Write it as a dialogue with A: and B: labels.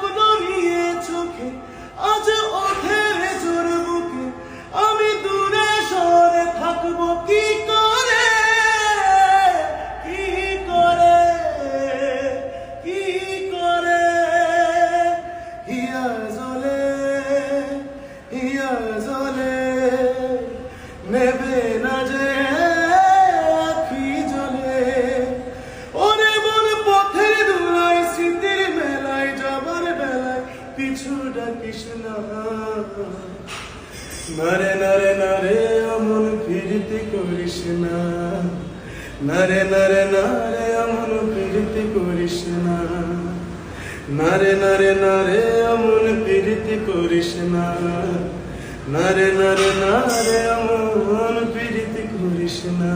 A: স্বপ্ন নিয়ে চোখে আজ নারে নারে নারে অমন প্রীতি করিস না নারে নারে নারে অমন প্রীতি করিস না নারে নারে নারে অমন প্রীতি করিস না নারে নারে নারে অমন প্রীতি করিস না